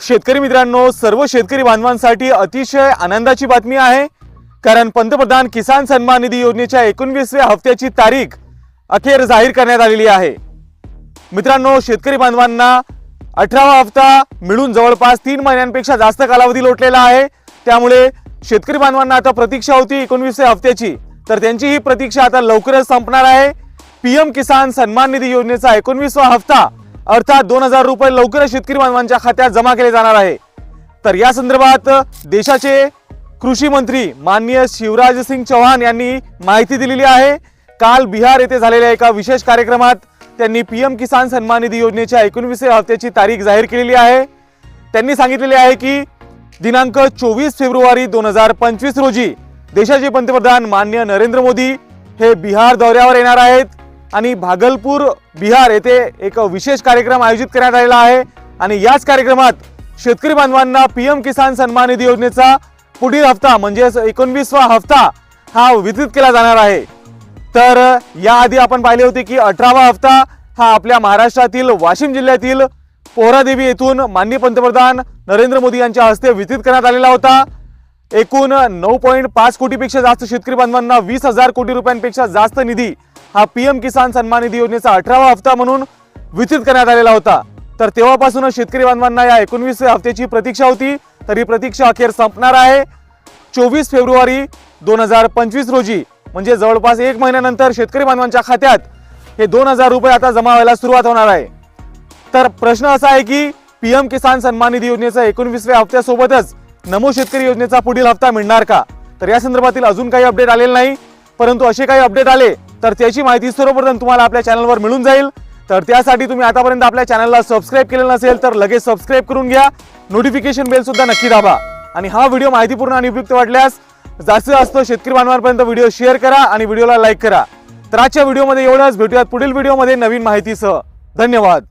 शेतकरी मित्रांनो सर्व शेतकरी बांधवांसाठी अतिशय आनंदाची बातमी आहे. कारण पंतप्रधान किसान सन्मान निधी योजनेच्या एकोणवीसव्या हप्त्याची तारीख अखेर जाहीर करण्यात आलेली आहे. मित्रांनो शेतकरी बांधवांना अठरावा हप्ता मिळून जवळपास तीन महिन्यांपेक्षा जास्त कालावधी लोटलेला आहे. त्यामुळे शेतकरी बांधवांना आता प्रतीक्षा होती एकोणवीसव्या हप्त्याची. तर त्यांची ही प्रतीक्षा आता लवकरच संपणार आहे. पीएम किसान सन्मान निधी योजनेचा एकोणवीसवा हप्ता अर्थात दोन हजार रुपये लवकरच शेतकरी बांधवांच्या खात्यात जमा केले जाणार आहे. तर या संदर्भात देशाचे कृषी मंत्री माननीय शिवराज सिंग चौहान यांनी माहिती दिलेली आहे. काल बिहार येथे झालेल्या एका विशेष कार्यक्रमात त्यांनी पी एम किसान सन्मान निधी योजनेच्या एकोणवीसव्या हप्त्याची तारीख जाहीर केलेली आहे. त्यांनी सांगितलेले आहे की दिनांक चोवीस फेब्रुवारी दोन हजार पंचवीस रोजी देशाचे पंतप्रधान मान्य नरेंद्र मोदी हे बिहार दौऱ्यावर येणार आहेत. आणि भागलपूर बिहार येथे एक विशेष कार्यक्रम आयोजित करण्यात आलेला आहे. आणि याच कार्यक्रमात शेतकरी बांधवांना पी एम किसान सन्मान निधी योजनेचा पुढील हप्ता म्हणजेच एकोणवीसवा हप्ता हा वितरित केला जाणार आहे. तर याआधी आपण पाहिले होते की अठरावा हप्ता हा आपल्या महाराष्ट्रातील वाशिम जिल्ह्यातील पोहरादेवी येथून माननीय पंतप्रधान नरेंद्र मोदी यांच्या हस्ते वितरित करण्यात आलेला होता. एकूण नऊ पॉईंट पाच कोटीपेक्षा जास्त शेतकरी बांधवांना वीस हजार कोटी रुपयांपेक्षा जास्त निधी हा पीएम किसान सन्मान निधी योजनेचा अठरावा हप्ता म्हणून वितरित करण्यात आलेला होता. तर तेव्हापासूनच शेतकरी बांधवांना या एकोणवीसव्या हप्त्याची प्रतीक्षा होती. तर ही प्रतीक्षा अखेर संपणार आहे. चोवीस फेब्रुवारी दोन हजार पंचवीस रोजी म्हणजे जवळपास एक महिन्यानंतर शेतकरी बांधवांच्या खात्यात हे दोन हजार रुपये आता जमा व्हायला सुरुवात होणार आहे. तर प्रश्न असा आहे की पीएम किसान सन्मान निधी योजनेचा एकोणवीसव्या हप्त्यासोबतच नमो शेतकरी योजनेचा पुढील हप्ता मिळणार का? तर या संदर्भातील अजून काही अपडेट आलेले नाही परंतु असे काही अपडेट आले तर त्याची माहिती सर्वप्रथम तुम्हाला आपल्या चॅनलवर मिळून जाईल. तर त्यासाठी तुम्ही आतापर्यंत आपल्या चॅनलला सबस्क्राईब केलेलं नसेल तर लगेच सबस्क्राईब करून घ्या. नोटिफिकेशन बेल सुद्धा नक्की दाबा. आणि हा व्हिडिओ माहितीपूर्ण आणि उपयुक्त वाटल्यास जास्तीत जास्त शेतकरी बांधवांपर्यंत व्हिडिओ शेअर करा आणि व्हिडिओला लाईक करा. तर आजच्या व्हिडिओमध्ये एवढंच. भेटूयात पुढील व्हिडिओमध्ये नवीन माहितीसह. धन्यवाद.